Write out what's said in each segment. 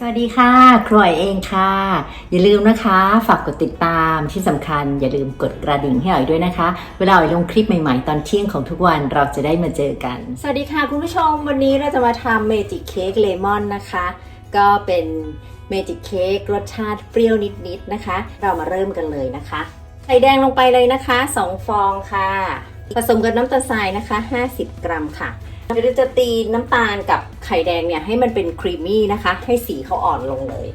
สวัสดีค่ะ ครวยเองค่ะ อย่าลืมนะคะ ฝากกดติดตามที่สำคัญ อย่าลืมกดกระดิ่งให้อ๋อยด้วยนะคะ เวลาอ๋อยลงคลิปใหม่ๆ ตอนเที่ยงของทุกวันเราจะได้มาเจอกัน สวัสดีค่ะคุณผู้ชม วันนี้เราจะมาทำเมจิกเค้กเลมอนนะคะ ก็เป็นเมจิกเค้กรสชาติเปรี้ยวนิดๆนะคะ เรามาเริ่มกันเลยนะคะไข่แดงลงไปเลยนะคะ 2 ฟองค่ะ ผสมกับน้ำตาลทรายนะคะ 50 กรัมค่ะ เดี๋ยวเราจะตีน้ำตาลกับไข่แดงเนี่ยให้มันเป็นครีมมี่นะคะ ให้สีเขาอ่อนลงเลย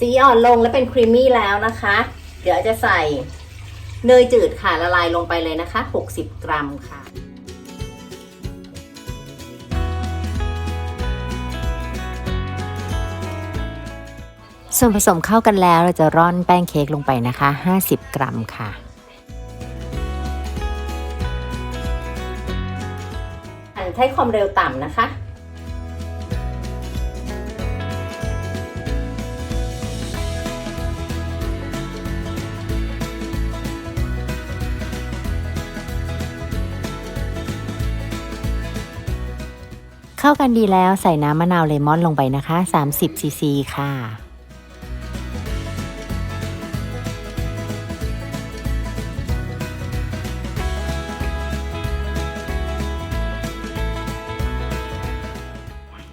สีอ่อนลงและเป็นครีมมี่แล้วนะคะ เดี๋ยวจะใส่เนยจืดค่ะละลายลงไปเลยนะคะ 60 กรัมค่ะ ส่วนผสมเข้ากันแล้วเราจะร่อนแป้งเค้กลงไปนะคะ 50 กรัมค่ะใช้ความเร็วต่ำนะคะเข้ากันดีแล้วใส่น้ำมะนาวเลมอนลงไปนะคะ 30ซีซีค่ะ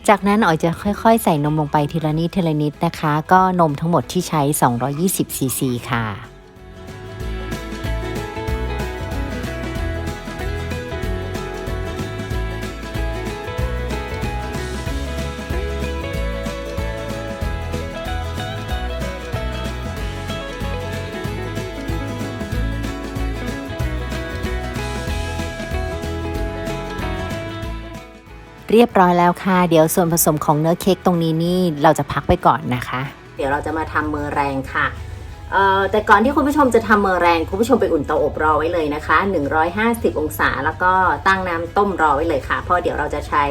จากนั้นอ๋อยจะค่อยๆ ใส่นมลงไปทีละนิดทีละนิดนะคะ ก็นมทั้งหมดที่ใช้ 220 ซีซีค่ะ เรียบร้อยแล้วค่ะ เดี๋ยวส่วนผสมของเนื้อเค้กตรงนี้นี่เราจะพักไปก่อนนะคะ เดี๋ยวเราจะมาทำมือแรงค่ะแต่ก่อนที่คุณผู้ชมจะทำมือแรง คุณผู้ชมไปอุ่นเตาอบรอไว้เลยนะคะ 150 องศาแล้วก็ตั้งน้ำต้มรอไว้เลยค่ะ เพราะเดี๋ยวเราจะใช้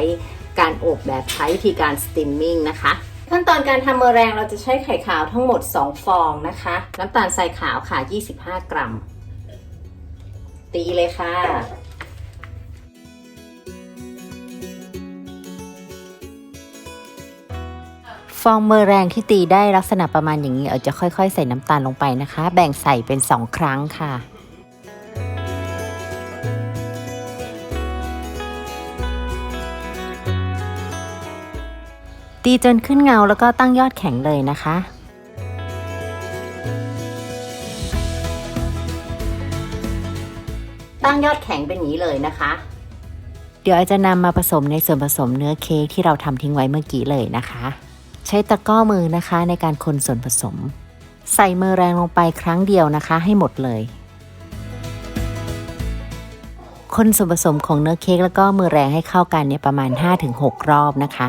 การอบแบบใช้วิธีการสติมมิ่งนะคะ ขั้นตอนการทำมือแรงเราจะใช้ไข่ขาวทั้งหมด 2 ฟองนะคะ น้ำตาลทรายขาวค่ะ 25 กรัม ตีเลยค่ะ องเมอแรงที่ตีได้ลักษณะประมาณอย่างนี้เอาจะค่อยๆ ใส่น้ำตาลลงไปนะคะ แบ่งใส่เป็น 2 ครั้งค่ะตีจนขึ้นเงาแล้วก็ตั้งยอดแข็งเลยนะคะ ตั้งยอดแข็งเป็นอย่างนี้เลยนะคะ เดี๋ยวอาจจะนำมาผสมในส่วนผสมเนื้อเค้กที่เราทำทิ้งไว้เมื่อกี้เลยนะคะ ใช้ตะก้อมือนะคะในการคนส่วนผสม ใส่มือแรงลงไปครั้งเดียวนะคะให้หมดเลย คนส่วนผสมของเนื้อเค้กแล้วก็มือแรงให้เข้ากันเนี่ยประมาณ 5-6 รอบนะคะ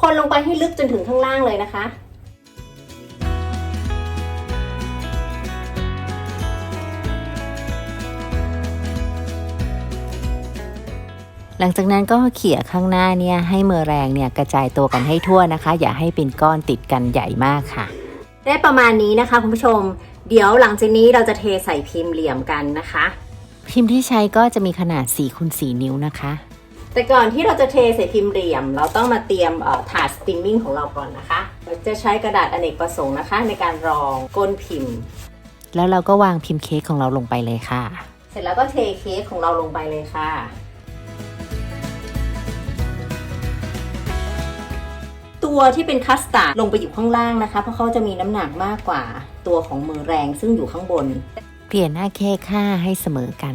คนลงไปให้ลึกจนถึงข้างล่างเลยนะคะ หลังจากนั้นก็เขี่ยข้างหน้าเนี่ยให้มือแรงเนี่ยกระจายตัวกันให้ทั่วนะคะ อย่าให้เป็นก้อนติดกันใหญ่มากค่ะ ได้ประมาณนี้นะคะคุณผู้ชม เดี๋ยวหลังจากนี้เราจะเทใส่พิมพ์เหลี่ยมกันนะคะ พิมพ์ที่ใช้ก็จะมีขนาด4คูณ4นิ้วนะคะ แต่ก่อนที่เราจะเทใส่พิมพ์เหลี่ยม เราต้องมาเตรียมเอ่อถาดสติมมิ่งของเราก่อนนะคะ เราจะใช้กระดาษอเนกประสงค์นะคะ ในการรองก้นพิมพ์ แล้วเราก็วางพิมพ์เค้กของเราลงไปเลยค่ะ เสร็จแล้วก็เทเค้กของเราลงไปเลยค่ะ ตัวที่เป็นคัสตาร์ดลงไปอยู่ข้างล่างนะคะ เพราะเขาจะมีน้ำหนักมากกว่าตัวของมือแรงซึ่งอยู่ข้างบน เปลี่ยนหน้าเค้กค่าให้เสมอกัน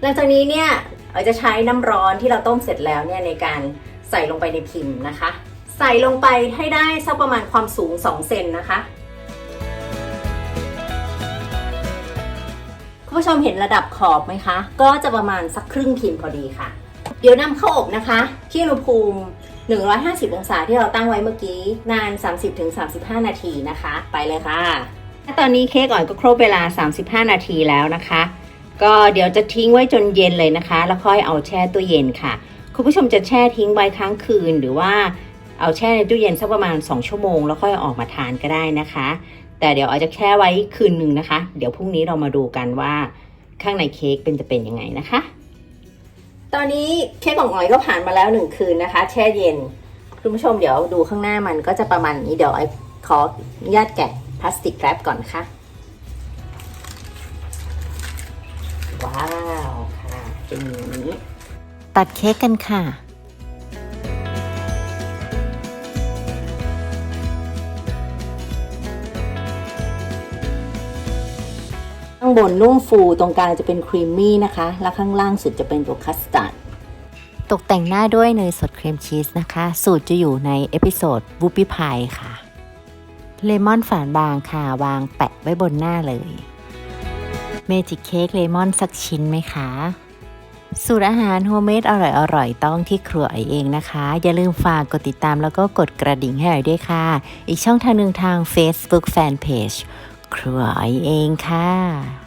หลังจากนี้เนี่ยเราจะใช้น้ำร้อนที่เราต้มเสร็จแล้วเนี่ยในการใส่ลงไปในพิมพ์นะคะ ใส่ลงไปให้ได้สักประมาณความสูง 2 เซนนะคะคุณผู้ชมเห็นระดับขอบไหมคะ ก็จะประมาณสักครึ่งพิมพ์พอดีค่ะ เดี๋ยวนำเข้าอบนะคะ ที่อุณหภูมิ 150 องศาที่เราตั้งไว้เมื่อกี้ นาน 30-35 นาทีนะคะ ไปเลยค่ะตอนนี้เค้กอ่อนก็ครบเวลา 35 นาทีแล้วนะคะ ก็เดี๋ยวจะทิ้งไว้จนเย็นเลยนะคะ แล้วค่อยเอาแช่ตู้เย็นค่ะคุณผู้ชมจะแช่ทิ้งไว้ค้างคืนหรือว่าเอาแช่ในตู้เย็นสักประมาณ 2 ชั่วโมง แล้วค่อยออกมาทานก็ได้นะคะ แต่เดี๋ยวอาจะแช่ไว้คืนหนึ่งนะคะ เดี๋ยวพรุ่งนี้เรามาดูกันว่าข้างในเค้กเป็นจะเป็นยังไงนะคะ ตอนนี้เค้กของอ๋อยก็ผ่านมาแล้วหนึ่งคืนนะคะ แช่เย็น คุณผู้ชมเดี๋ยวดูข้างหน้ามันก็จะประมาณนี้เดี๋ยวไอ้ขออนุญาตแกะพลาสติกแรปก่อนค่ะ ว้าวค่ะเป็นอย่างนี้ ตัดเค้กกันค่ะ บนนุ่มฟูตรงกลางจะเป็นครีมมี่นะคะ และข้างล่างสุดจะเป็นตัวคัสตาร์ดตกแต่งหน้าด้วยเนยสดครีมชีสนะคะ สูตรจะอยู่ในเอพิโซดบูปี้พายค่ะเลมอนฝานบางค่ะ วางแปะไว้บนหน้าเลยเมจิกเค้กเลมอนสักชิ้นไหมคะ สูตรอาหารโฮมเมดอร่อยๆต้องที่ครัวไอเองนะคะ อย่าลืมฝากกดติดตามแล้วก็กดกระดิ่งให้ไอด้วยค่ะ อีกช่องทางหนึ่งทาง Facebook Fanpage ครัวไอเองค่ะ